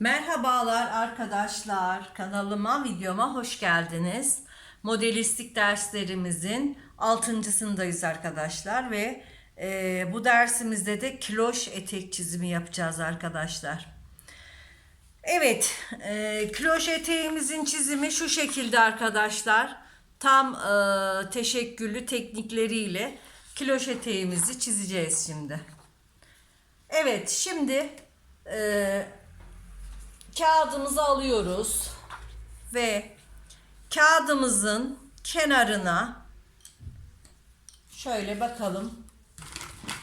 Merhabalar arkadaşlar. Kanalıma, videoma hoş geldiniz. Modelistik derslerimizin altıncısındayız arkadaşlar ve e, bu dersimizde de kiloş etek çizimi yapacağız arkadaşlar. Evet, e, kiloş eteğimizin çizimi şu şekilde arkadaşlar. Tam e, teşekküllü teknikleriyle kiloş eteğimizi çizeceğiz şimdi. Evet, şimdi e, kağıdımızı alıyoruz ve kağıdımızın kenarına şöyle bakalım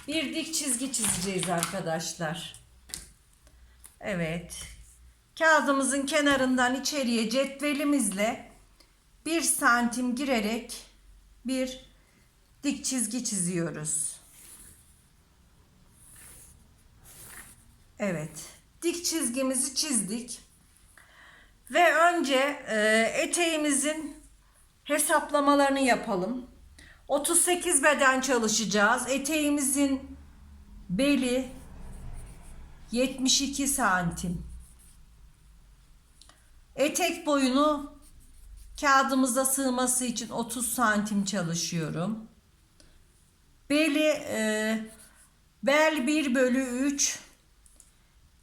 bir dik çizgi çizeceğiz arkadaşlar. Evet. Kağıdımızın kenarından içeriye cetvelimizle bir santim girerek bir dik çizgi çiziyoruz. Evet. Dik çizgimizi çizdik. Ve önce e, eteğimizin hesaplamalarını yapalım. 38 beden çalışacağız. Eteğimizin beli 72 santim. Etek boyunu kağıdımıza sığması için 30 santim çalışıyorum. Beli e, bel 1 bölü 3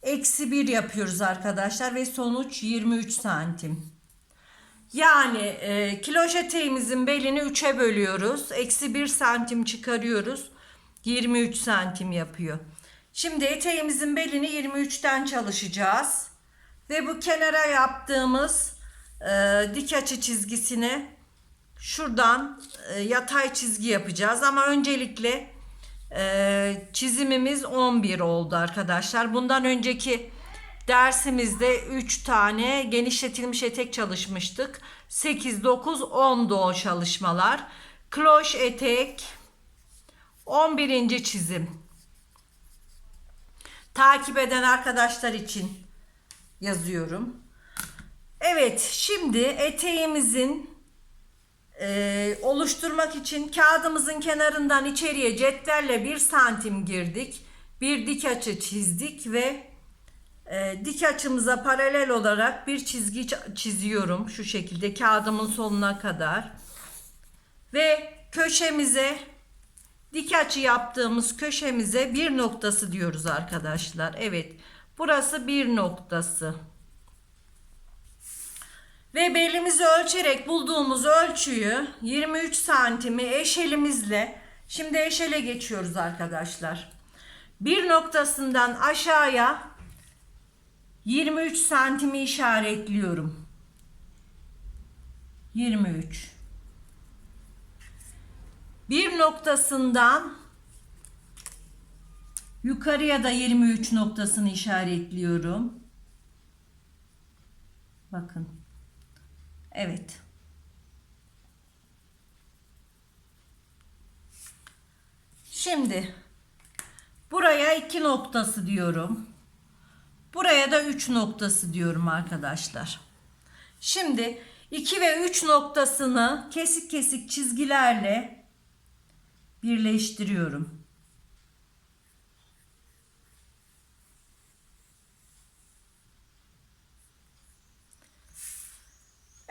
eksi 1 yapıyoruz arkadaşlar ve sonuç 23 santim. Yani e, kiloş eteğimizin belini 3'e bölüyoruz. Eksi 1 santim çıkarıyoruz. 23 santim yapıyor. Şimdi eteğimizin belini 23'ten çalışacağız. Ve bu kenara yaptığımız e, dik açı çizgisini şuradan e, yatay çizgi yapacağız. Ama öncelikle e, çizimimiz 11 oldu arkadaşlar. Bundan önceki dersimizde 3 tane genişletilmiş etek çalışmıştık. 8, 9, 10 o çalışmalar. Kloş etek 11. çizim. Takip eden arkadaşlar için yazıyorum. Evet şimdi eteğimizin e, oluşturmak için kağıdımızın kenarından içeriye cetvelle bir santim girdik. Bir dik açı çizdik ve e, dik açımıza paralel olarak bir çizgi çiziyorum. Şu şekilde kağıdımın sonuna kadar. Ve köşemize dik açı yaptığımız köşemize bir noktası diyoruz arkadaşlar. Evet burası bir noktası. Ve belimizi ölçerek bulduğumuz ölçüyü 23 santimi eşelimizle şimdi eşele geçiyoruz arkadaşlar. Bir noktasından aşağıya 23 santimi işaretliyorum. 23. Bir noktasından yukarıya da 23 noktasını işaretliyorum. Bakın. Evet. Şimdi buraya iki noktası diyorum. Buraya da üç noktası diyorum arkadaşlar. Şimdi 2 ve 3 noktasını kesik kesik çizgilerle birleştiriyorum.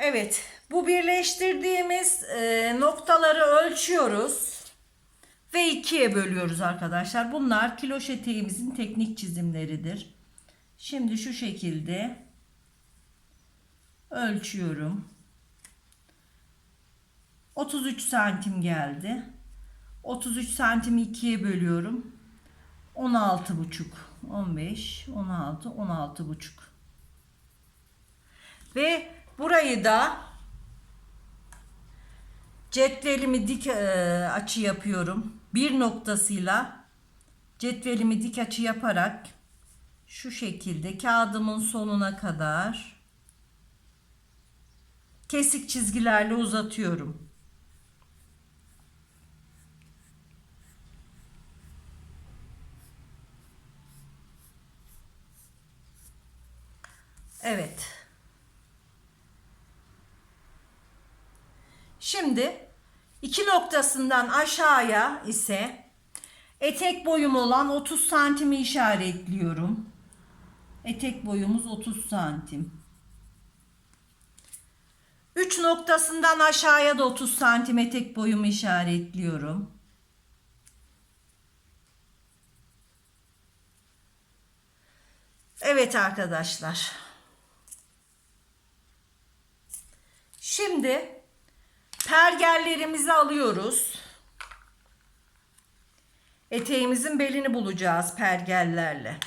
Evet, bu birleştirdiğimiz e, noktaları ölçüyoruz ve ikiye bölüyoruz arkadaşlar. Bunlar kiloş eteğimizin teknik çizimleridir. Şimdi şu şekilde ölçüyorum. 33 santim geldi. 33 santimi ikiye bölüyorum. 16 buçuk, 15, 16, 16 buçuk. Ve burayı da cetvelimi dik e, açı yapıyorum. Bir noktasıyla cetvelimi dik açı yaparak şu şekilde kağıdımın sonuna kadar kesik çizgilerle uzatıyorum. Evet. Şimdi iki noktasından aşağıya ise etek boyum olan 30 santimi işaretliyorum. Etek boyumuz 30 santim. 3 noktasından aşağıya da 30 santim etek boyumu işaretliyorum. Evet arkadaşlar. Şimdi pergellerimizi alıyoruz. Eteğimizin belini bulacağız pergellerle.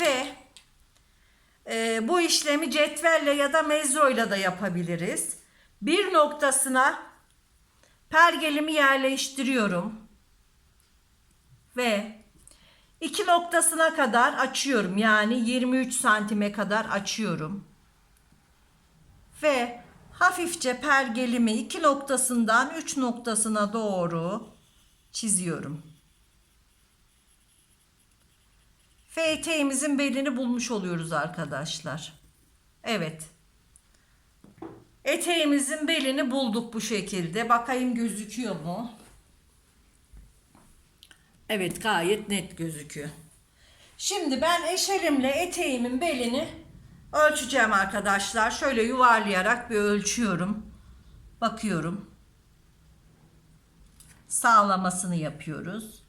Ve e, bu işlemi cetvelle ya da mezroyla da yapabiliriz. Bir noktasına pergelimi yerleştiriyorum. Ve iki noktasına kadar açıyorum. Yani 23 santime kadar açıyorum. Ve hafifçe pergelimi iki noktasından üç noktasına doğru çiziyorum. Ve eteğimizin belini bulmuş oluyoruz arkadaşlar. Evet. Eteğimizin belini bulduk bu şekilde. Bakayım gözüküyor mu? Evet gayet net gözüküyor. Şimdi ben eşelimle eteğimin belini ölçeceğim arkadaşlar. Şöyle yuvarlayarak bir ölçüyorum. Bakıyorum. Sağlamasını yapıyoruz.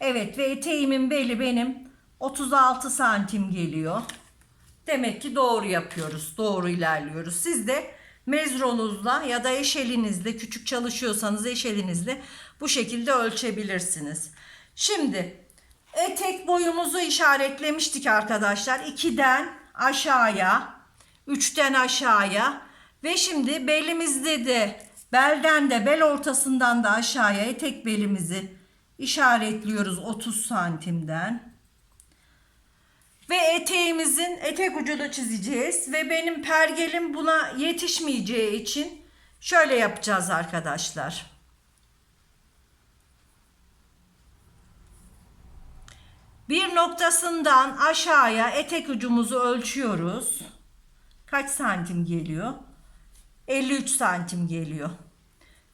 Evet ve eteğimin beli benim 36 santim geliyor. Demek ki doğru yapıyoruz. Doğru ilerliyoruz. Siz de mezronuzla ya da eşelinizle küçük çalışıyorsanız eşelinizle bu şekilde ölçebilirsiniz. Şimdi etek boyumuzu işaretlemiştik arkadaşlar. 2'den aşağıya, 3'ten aşağıya ve şimdi belimizde de belden de bel ortasından da aşağıya etek belimizi işaretliyoruz 30 santimden. Ve eteğimizin etek ucunu çizeceğiz ve benim pergelim buna yetişmeyeceği için şöyle yapacağız arkadaşlar. Bir noktasından aşağıya etek ucumuzu ölçüyoruz. Kaç santim geliyor? 53 santim geliyor.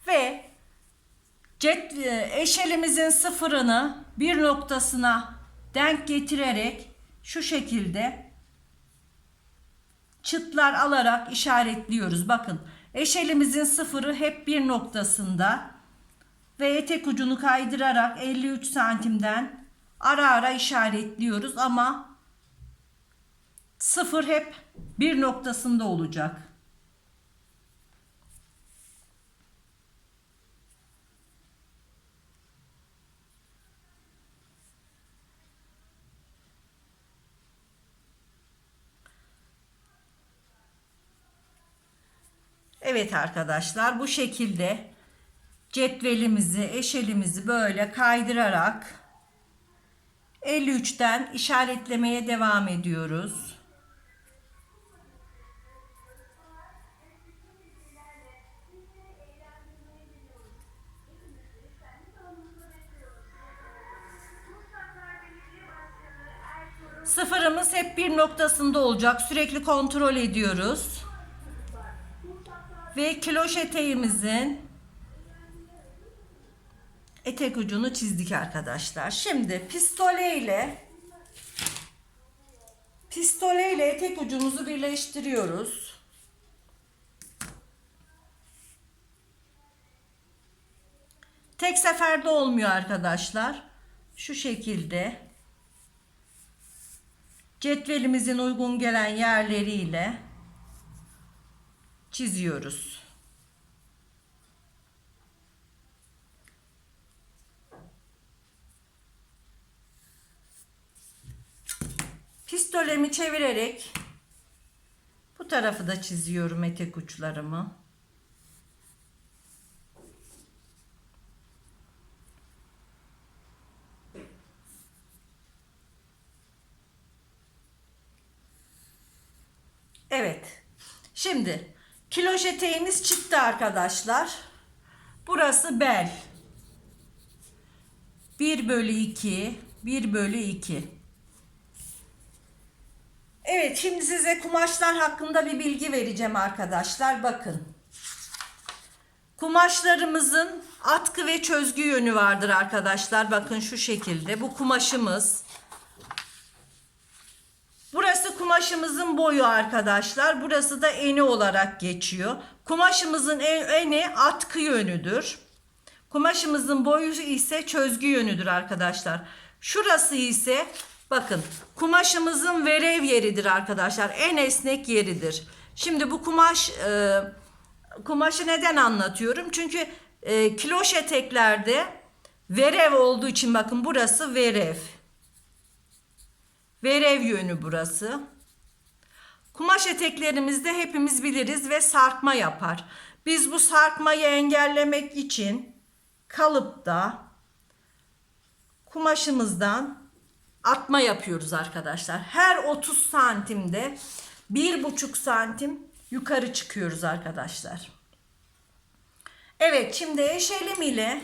Ve cet, eşelimizin sıfırını bir noktasına denk getirerek şu şekilde çıtlar alarak işaretliyoruz. Bakın eşelimizin sıfırı hep bir noktasında ve etek ucunu kaydırarak 53 santimden ara ara işaretliyoruz ama sıfır hep bir noktasında olacak. Evet arkadaşlar bu şekilde cetvelimizi, eşelimizi böyle kaydırarak 53'ten işaretlemeye devam ediyoruz. Sıfırımız hep bir noktasında olacak. Sürekli kontrol ediyoruz. Ve kiloş eteğimizin etek ucunu çizdik arkadaşlar. Şimdi pistole ile pistole ile etek ucumuzu birleştiriyoruz. Tek seferde olmuyor arkadaşlar. Şu şekilde cetvelimizin uygun gelen yerleriyle çiziyoruz. Pistolemi çevirerek bu tarafı da çiziyorum etek uçlarımı. Evet. Şimdi kiloş eteğimiz çıktı arkadaşlar. Burası bel. 1 bölü 2. 1 bölü 2. Evet şimdi size kumaşlar hakkında bir bilgi vereceğim arkadaşlar. Bakın. Kumaşlarımızın atkı ve çözgü yönü vardır arkadaşlar. Bakın şu şekilde. Bu kumaşımız. Burası kumaşımızın boyu arkadaşlar. Burası da eni olarak geçiyor. Kumaşımızın en- eni atkı yönüdür. Kumaşımızın boyu ise çözgü yönüdür arkadaşlar. Şurası ise bakın kumaşımızın verev yeridir arkadaşlar. En esnek yeridir. Şimdi bu kumaş e, kumaşı neden anlatıyorum? Çünkü e, kiloş eteklerde verev olduğu için bakın burası verev. Verev yönü burası. Kumaş eteklerimizde hepimiz biliriz ve sarkma yapar. Biz bu sarkmayı engellemek için kalıpta kumaşımızdan atma yapıyoruz arkadaşlar. Her 30 santimde 1,5 santim yukarı çıkıyoruz arkadaşlar. Evet şimdi eşelim ile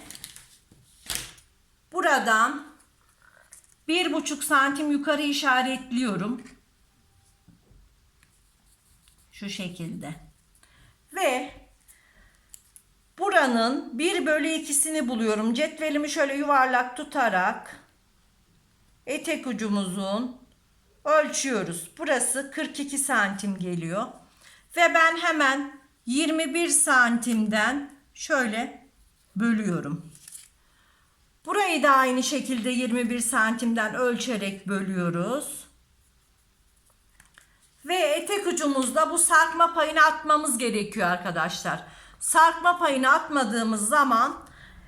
buradan 1,5 santim yukarı işaretliyorum. Şu şekilde. Ve buranın 1 bölü 2'sini buluyorum. Cetvelimi şöyle yuvarlak tutarak etek ucumuzun ölçüyoruz. Burası 42 santim geliyor. Ve ben hemen 21 santimden şöyle bölüyorum. Burayı da aynı şekilde 21 santimden ölçerek bölüyoruz. Ve etek ucumuzda bu sarkma payını atmamız gerekiyor arkadaşlar. Sarkma payını atmadığımız zaman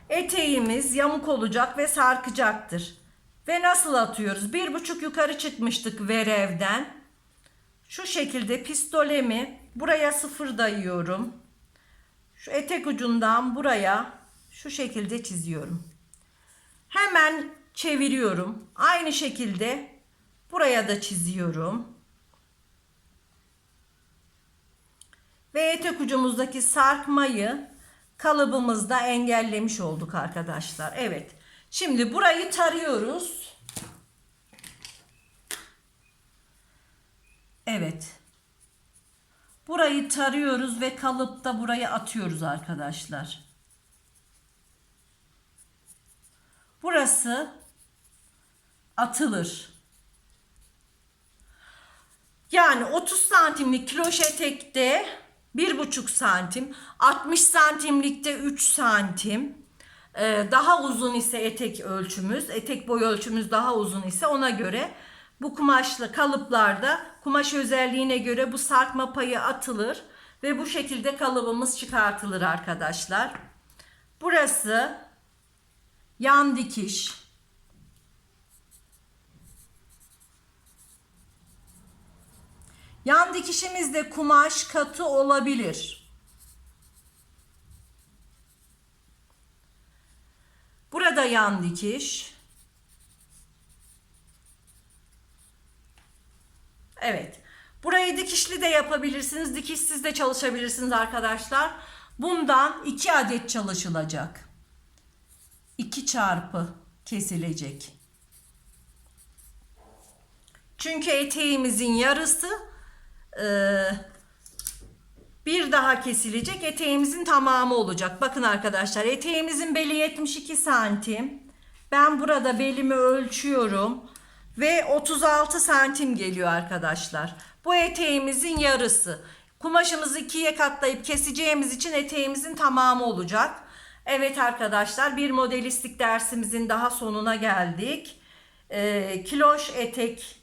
eteğimiz yamuk olacak ve sarkacaktır. Ve nasıl atıyoruz? Bir buçuk yukarı çıkmıştık verevden. Şu şekilde pistolemi buraya sıfır dayıyorum. Şu etek ucundan buraya şu şekilde çiziyorum. Hemen çeviriyorum. Aynı şekilde buraya da çiziyorum. Ve etek ucumuzdaki sarkmayı kalıbımızda engellemiş olduk arkadaşlar. Evet. Şimdi burayı tarıyoruz. Evet. Burayı tarıyoruz ve kalıpta burayı atıyoruz arkadaşlar. Burası atılır. Yani 30 santimlik kiloş etekte 1,5 santim, 60 santimlikte 3 santim, daha uzun ise etek ölçümüz, etek boy ölçümüz daha uzun ise ona göre bu kumaşlı kalıplarda kumaş özelliğine göre bu sarkma payı atılır ve bu şekilde kalıbımız çıkartılır arkadaşlar. Burası yan dikiş. Yan dikişimizde kumaş katı olabilir. Burada yan dikiş. Evet. Burayı dikişli de yapabilirsiniz. Dikişsiz de çalışabilirsiniz arkadaşlar. Bundan 2 adet çalışılacak. 2 çarpı kesilecek. Çünkü eteğimizin yarısı bir daha kesilecek. Eteğimizin tamamı olacak. Bakın arkadaşlar eteğimizin beli 72 santim. Ben burada belimi ölçüyorum. Ve 36 santim geliyor arkadaşlar. Bu eteğimizin yarısı. Kumaşımızı ikiye katlayıp keseceğimiz için eteğimizin tamamı olacak. Evet arkadaşlar bir modelistlik dersimizin daha sonuna geldik. Ee, kiloş etek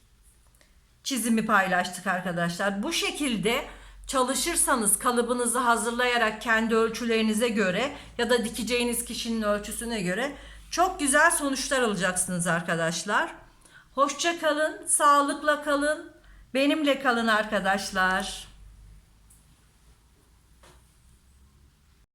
çizimi paylaştık arkadaşlar. Bu şekilde çalışırsanız kalıbınızı hazırlayarak kendi ölçülerinize göre ya da dikeceğiniz kişinin ölçüsüne göre çok güzel sonuçlar alacaksınız arkadaşlar. Hoşça kalın, sağlıkla kalın, benimle kalın arkadaşlar.